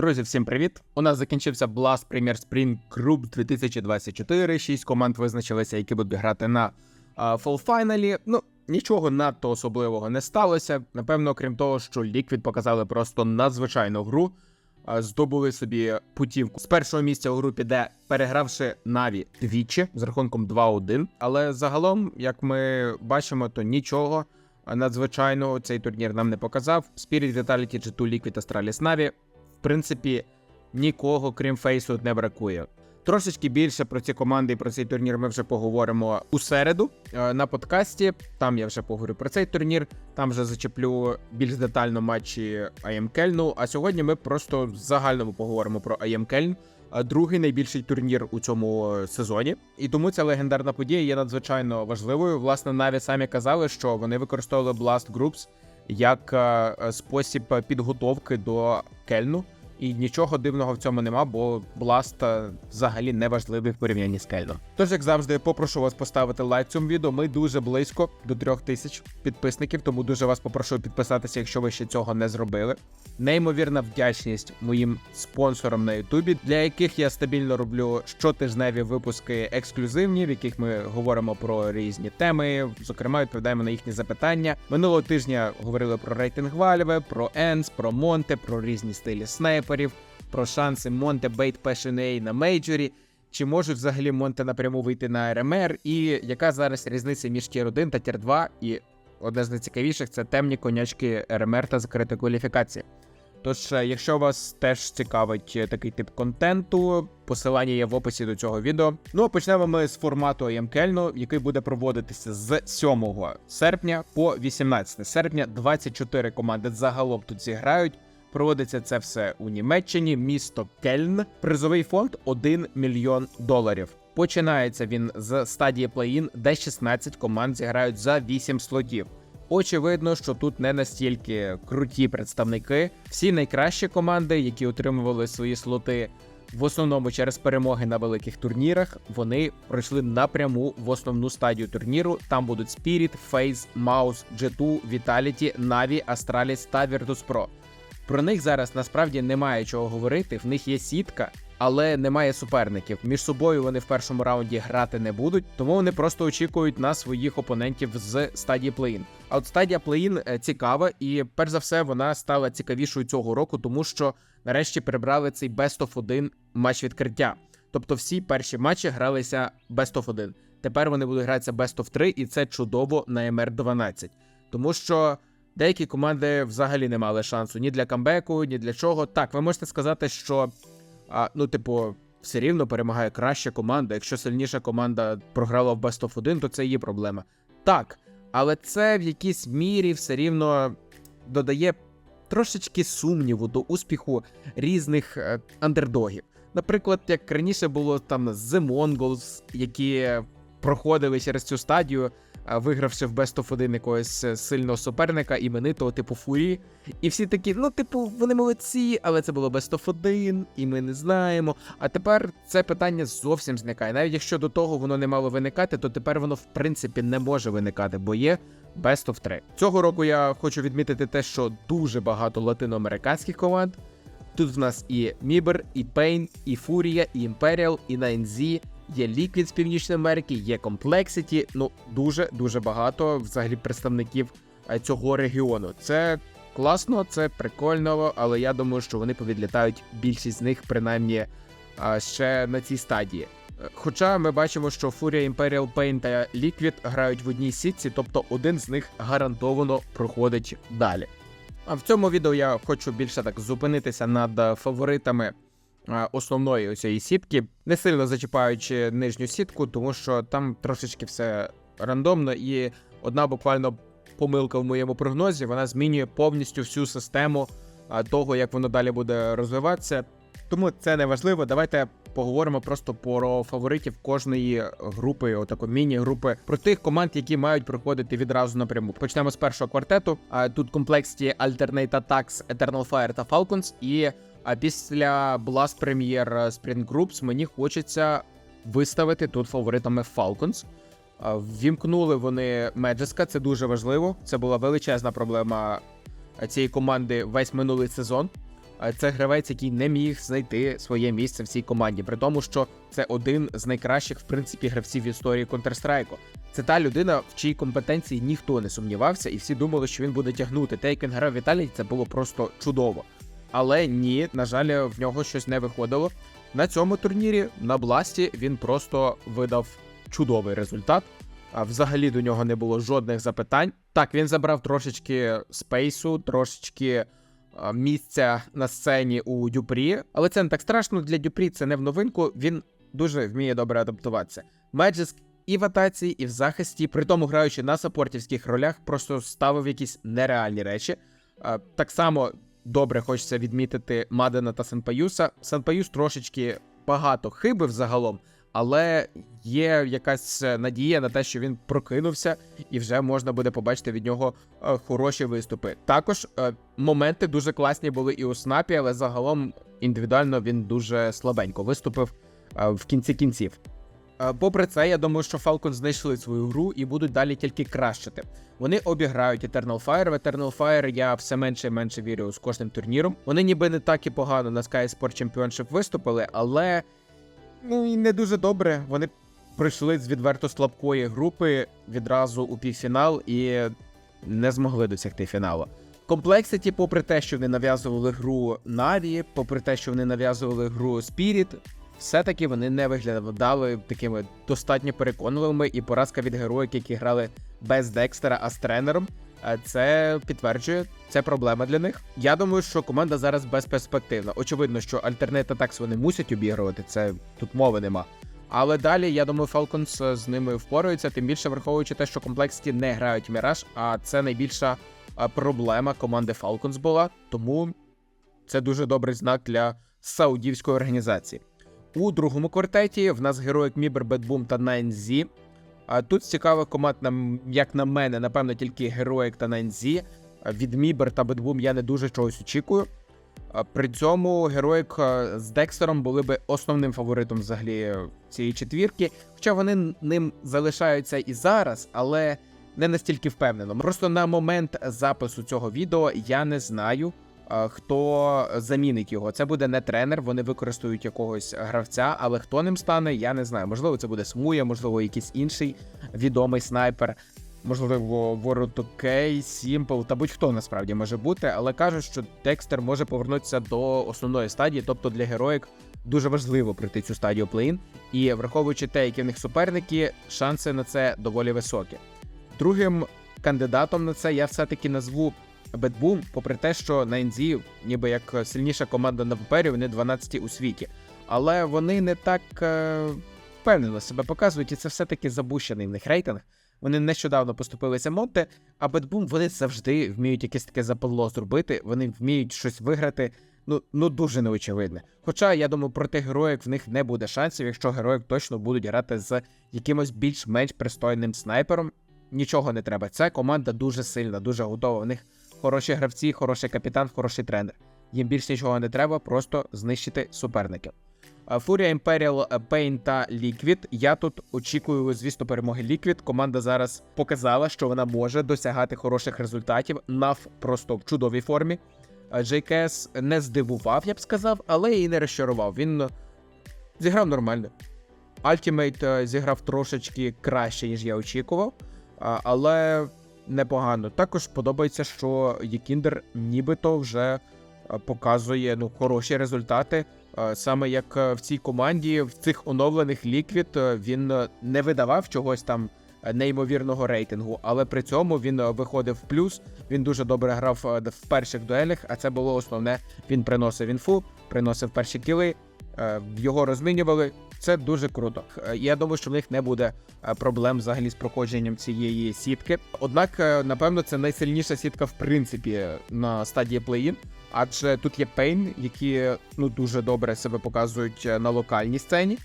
Друзі, всім привіт! У нас закінчився Blast Premier Spring Group 2024. Шість команд визначилися, які будуть грати на Final. Ну, нічого надто особливого не сталося. Напевно, крім того, що Liquid показали просто надзвичайну гру. Здобули собі путівку з першого місця у групі, де перегравши Наві двічі з рахунком 2-1. Але загалом, як ми бачимо, то нічого надзвичайного цей турнір нам не показав. Spirit Vitality, G2 Liquid Astralis Na'Vi принципі, нікого, крім Фейсу, не бракує. Трошечки більше про ці команди і про цей турнір ми вже поговоримо у середу е, на подкасті. Там я вже поговорю про цей турнір. Там вже зачеплю більш детально матчі АМ Кельну. А сьогодні ми просто в загальному поговоримо про АМ Кельн. е, Другий найбільший турнір у цьому сезоні, і тому ця легендарна подія є надзвичайно важливою. Власне, навіть самі казали, що вони використовували Blast Groups як е, е, спосіб підготовки до Кельну. І нічого дивного в цьому нема, бо Бласт е, взагалі не важливий в порівнянні з Кельном. Тож, як завжди, попрошу вас поставити лайк цьому відео. Ми дуже близько до трьох тисяч підписників, тому дуже вас попрошу підписатися, якщо ви ще цього не зробили. Неймовірна вдячність моїм спонсорам на Ютубі, для яких я стабільно роблю щотижневі випуски ексклюзивні, в яких ми говоримо про різні теми. Зокрема, відповідаємо на їхні запитання. Минулого тижня говорили про рейтинг Valve, про Енс, про Монте, про різні стилі снайперів, про шанси Монте Бейт Passion на мейджорі. Чи може взагалі Монте напряму вийти на РМР, і яка зараз різниця між Тір 1 та Тір 2? І одне з найцікавіших це темні конячки РМР та закрита кваліфікація. Тож, е, якщо вас теж цікавить е, такий тип контенту, посилання є в описі до цього відео. Ну а почнемо ми з формату АМКельну, який буде проводитися з 7 серпня по 18 серпня. 24 команди загалом тут зіграють. Проводиться це все у Німеччині, місто Кельн. Призовий фонд 1 мільйон доларів. Починається він з стадії плей-ін, де 16 команд зіграють за 8 слотів. Очевидно, що тут не настільки круті представники. Всі найкращі команди, які отримували свої слоти в основному через перемоги на великих турнірах, вони пройшли напряму в основну стадію турніру. Там будуть Spirit, FaZe, Mouse, G2, Vitality, Na'Vi, Astralis та Virtus.pro. Про них зараз насправді немає чого говорити. В них є сітка, але немає суперників. Між собою вони в першому раунді грати не будуть, тому вони просто очікують на своїх опонентів з стадії плей-ін. А от стадія плей-ін е, цікава, і перш за все вона стала цікавішою цього року, тому що нарешті прибрали цей Best of 1 матч відкриття. Тобто всі перші матчі гралися Best of 1. Тепер вони будуть гратися Best of 3, і це чудово на МР 12. Тому що деякі команди взагалі не мали шансу ні для камбеку, ні для чого. Так, ви можете сказати, що а, ну, типу, все рівно перемагає краща команда. Якщо сильніша команда програла в Best of 1, то це її проблема. Так, але це в якійсь мірі все рівно додає трошечки сумніву до успіху різних е, андердогів. Наприклад, як раніше було там The Mongols, які проходили через цю стадію, вигравши в Best of 1 якогось е, сильного суперника, іменитого типу Фурі. І всі такі, ну, типу, вони молодці, але це було Best of 1, і ми не знаємо. А тепер це питання зовсім зникає. Навіть якщо до того воно не мало виникати, то тепер воно в принципі не може виникати, бо є Best of 3. Цього року я хочу відмітити те, що дуже багато латиноамериканських команд. Тут в нас і Мібер, і Пейн, і Фурія, і Imperial, і 9Z, є Liquid з Північної Америки, є Complexity. Ну, дуже дуже багато взагалі представників е, цього регіону. Це класно, це прикольно, але я думаю, що вони повідлітають більшість з них, принаймні ще на цій стадії. Е, Хоча ми бачимо, що Furia, Imperial Pain та Liquid грають в одній сітці, тобто один з них гарантовано проходить далі. А в цьому відео я хочу більше так зупинитися над е, фаворитами е, основної цієї сітки, не сильно зачіпаючи нижню сітку, тому що там трошечки все рандомно, і одна буквально помилка в моєму прогнозі вона змінює повністю всю систему того, як воно далі буде розвиватися. Тому це не важливо. Давайте поговоримо просто про фаворитів кожної групи, отако міні-групи, про тих команд, які мають проходити відразу напряму. Почнемо з першого квартету. А тут комплексті Alternate Attacks, Eternal Fire та Falcons. І а після Blast Premier Sprint Groups мені хочеться виставити тут фаворитами Falcons. А, Ввімкнули вони Меджеска, це дуже важливо. Це була величезна проблема цієї команди весь минулий сезон. Е, Це гравець, який не міг знайти своє місце в цій команді, при тому, що це один з найкращих в принципі гравців в історії Counter-Strike. Це та людина, в чиїй компетенції ніхто не сумнівався, і всі думали, що він буде тягнути. Те, як він грав в Італії, це було просто чудово. Але ні, на жаль, в нього щось не виходило. На цьому турнірі на Бласті він просто видав чудовий результат. А взагалі до нього не було жодних запитань. Так, він забрав трошечки спейсу, трошечки а, місця на сцені у Дюпрі, але це не так страшно. Для Дюпрі це не в новинку. Він дуже вміє добре адаптуватися. Меджиск і в атаці, і в захисті, при тому граючи на саппортівських ролях, просто ставив якісь нереальні речі. А, Так само добре хочеться відмітити Мадена та Сенпаюса. Сенпаюс трошечки багато хибив загалом, але є якась е, надія на те, що він прокинувся, і вже можна буде побачити від нього е, хороші виступи. Також е, моменти дуже класні були і у снапі, але загалом індивідуально він дуже слабенько виступив в кінці кінців. Е, Попри це, я думаю, що Falcons знайшли свою гру і будуть далі тільки кращити. Вони обіграють Eternal Fire. В Eternal Fire я все менше і менше вірю з кожним турніром. Вони ніби не так і погано на Sky Sport Championship виступили, але ну і не дуже добре. Вони прийшли з відверто слабкої групи відразу у півфінал і не змогли досягти фіналу. Complexity, попри те, що вони нав'язували гру Наві, попри те, що вони нав'язували гру Spirit, все-таки вони не виглядали такими достатньо переконливими, і поразка від героїк, які грали без Декстера, а з тренером. е, Це підтверджує, це проблема для них. Я думаю, що команда зараз безперспективна. Очевидно, що альтернета такс вони мусять обігрувати, це тут мови нема. Але далі, я думаю, Falcons е, з ними впораються, тим більше враховуючи те, що комплексті не грають Міраж, а це найбільша е, проблема команди Falcons була. Тому це дуже добрий знак для саудівської організації. У другому квартеті в нас герої Мібер, Бедбум та 9Z. А тут з цікавих команд, як на мене, напевно, тільки Героїк та 9Z. Від Мібер та Бедбум я не дуже чогось очікую. При цьому Героїк з Декстером були би основним фаворитом взагалі е, цієї четвірки. Хоча вони ним залишаються і зараз, але не настільки впевнено. Просто на момент запису цього відео я не знаю, хто замінить його. Це буде не тренер, вони використають якогось гравця, але хто ним стане, я не знаю. Можливо, це буде Смуя, можливо, якийсь інший відомий снайпер. Можливо, Воротокей, Сімпл та будь-хто насправді може бути, але кажуть, що Декстер може повернутися до основної стадії, тобто для героїк дуже важливо пройти цю стадію плей-ін. І враховуючи те, які в них суперники, шанси на це доволі високі. Другим кандидатом на це я все-таки назву Бетбум, попри те, що на NZ, ніби як сильніша команда на папері, вони 12 у світі. Але вони не так е, впевнено себе показують, і це все-таки забущений в них рейтинг. Вони нещодавно поступилися Монте, а Бетбум вони завжди вміють якесь таке западло зробити, вони вміють щось виграти. Ну, ну дуже неочевидне. Хоча я думаю, проти героїк в них не буде шансів, якщо героїк точно будуть грати з якимось більш-менш пристойним снайпером. Нічого не треба. Ця команда дуже сильна, дуже готова. В них хороші гравці, хороший капітан, хороший тренер. Їм більш нічого не треба, просто знищити суперників. Фурія Imperial, Pain та Liquid. Я тут очікую, звісно, перемоги Liquid. Команда зараз показала, що вона може досягати хороших результатів. Нав просто в чудовій формі. JKS не здивував, я б сказав, але і не розчарував. Він е, зіграв нормально. Ultimate е, зіграв трошечки краще, ніж я очікував, але непогано. Також подобається, що Єкіндер нібито вже е, показує ну, хороші результати. Е, Саме як е, в цій команді, в цих оновлених е, він не видавав чогось там неймовірного рейтингу, але при цьому він виходив в плюс. Він дуже добре грав в перших дуелях, а це було основне. Він приносив інфу, приносив перші кіли, його розмінювали. Це дуже круто. Е, Я думаю, що в них не буде е, проблем взагалі з проходженням цієї сітки. Однак, е, напевно, це найсильніша сітка в принципі на стадії плей-ін. Адже тут є Пейн, які ну дуже добре себе показують на локальній сцені.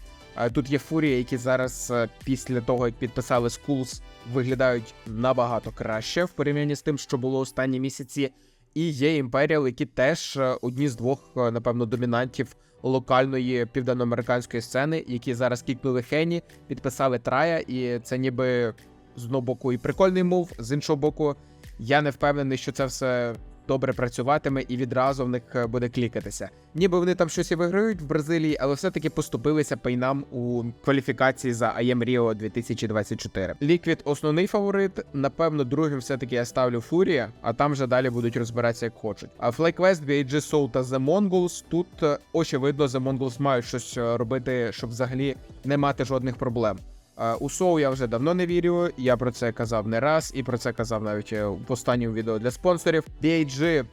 Тут є Фурія, які зараз після того, як підписали Schools, виглядають набагато краще в порівнянні з тим, що було останні місяці. І є Імперіал, які теж е, одні з двох, е, напевно, домінантів локальної південноамериканської сцени, які зараз кікнули Хені, підписали Трая, і це ніби з одного боку і прикольний мув, з іншого боку, я не впевнений, що це все добре працюватиме і відразу в них е, буде клікатися. Ніби вони там щось і виграють в Бразилії, але все-таки поступилися пейнам у кваліфікації за IM Rio 2024. Ліквід основний фаворит. Напевно, другим все-таки я ставлю Фурія, а там вже далі будуть розбиратися як хочуть. А FlyQuest, BAG Soul та The Mongols тут е, очевидно The Mongols мають щось е, робити, щоб взагалі не мати жодних проблем. Е, У Соу я вже давно не вірю. Я про це казав не раз, і про це казав навіть е, в останньому відео для спонсорів. BAG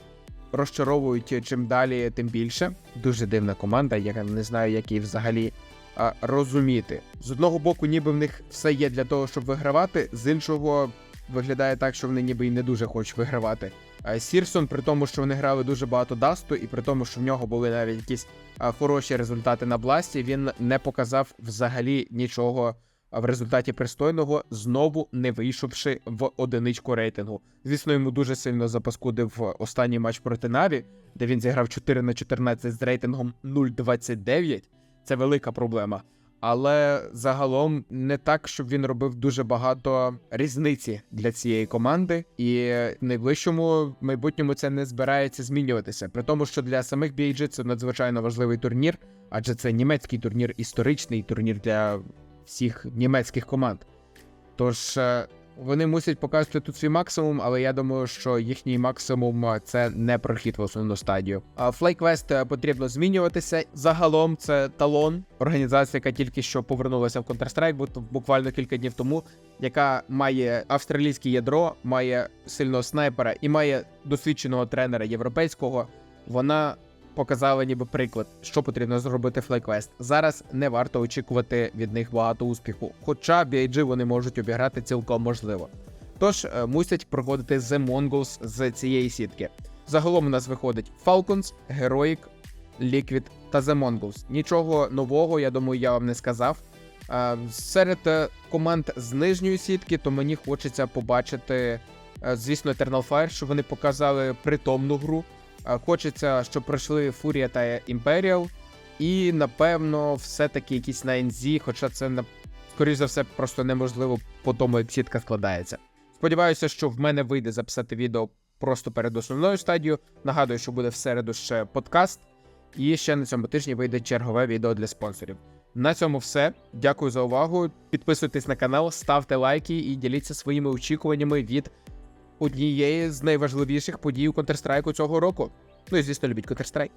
розчаровують е, чим далі, тим більше. Дуже дивна команда, я не знаю, як її взагалі а, розуміти. З одного боку, ніби в них все є для того, щоб вигравати, з іншого виглядає так, що вони ніби й не дуже хочуть вигравати. Сірсон, при тому, що вони грали дуже багато дасту, і при тому, що в нього були навіть якісь хороші результати на бласті, він не показав взагалі нічого в результаті пристойного, знову не вийшовши в одиничку рейтингу. Звісно, йому дуже сильно запаскудив останній матч проти Наві, де він зіграв 4 на 14 з рейтингом 0.29. Це велика проблема. Але загалом не так, щоб він робив дуже багато різниці для цієї команди, і в найближчому майбутньому це не збирається змінюватися. При тому, що для самих BG це надзвичайно важливий турнір, адже це німецький турнір, історичний турнір для всіх німецьких команд. Тож е, вони мусять показувати тут свій максимум, але я думаю, що їхній максимум е, це не прохід в основну стадію. Е, потрібно змінюватися. Загалом це талон, організація, яка тільки що повернулася в Counter-Strike, бу- буквально кілька днів тому, яка має австралійське ядро, має сильного снайпера і має досвідченого тренера європейського. Вона показала ніби приклад, що потрібно зробити FlyQuest. Зараз не варто очікувати від них багато успіху, хоча BIG вони можуть обіграти цілком можливо. Тож е, мусять проходити The Mongols з цієї сітки. Загалом у нас виходить Falcons, Heroic, Liquid та The Mongols. Нічого нового, я думаю, я вам не сказав. Е, Серед е, команд з нижньої сітки, то мені хочеться побачити, звісно, Eternal Fire, що вони показали притомну гру. Хочеться, щоб пройшли Фурія та Imperial. І, напевно, все-таки якісь на NZ, хоча це, скоріш за все, просто неможливо по тому, як сітка складається. Сподіваюся, що в мене вийде записати відео просто перед основною стадією. Нагадую, що буде в середу ще подкаст. І ще на цьому тижні вийде чергове відео для спонсорів. На цьому все. Дякую за увагу. Підписуйтесь на канал, ставте лайки і діліться своїми очікуваннями від однієї з найважливіших подій у Counter-Strike цього року. Ну і звісно, любіть Counter-Strike.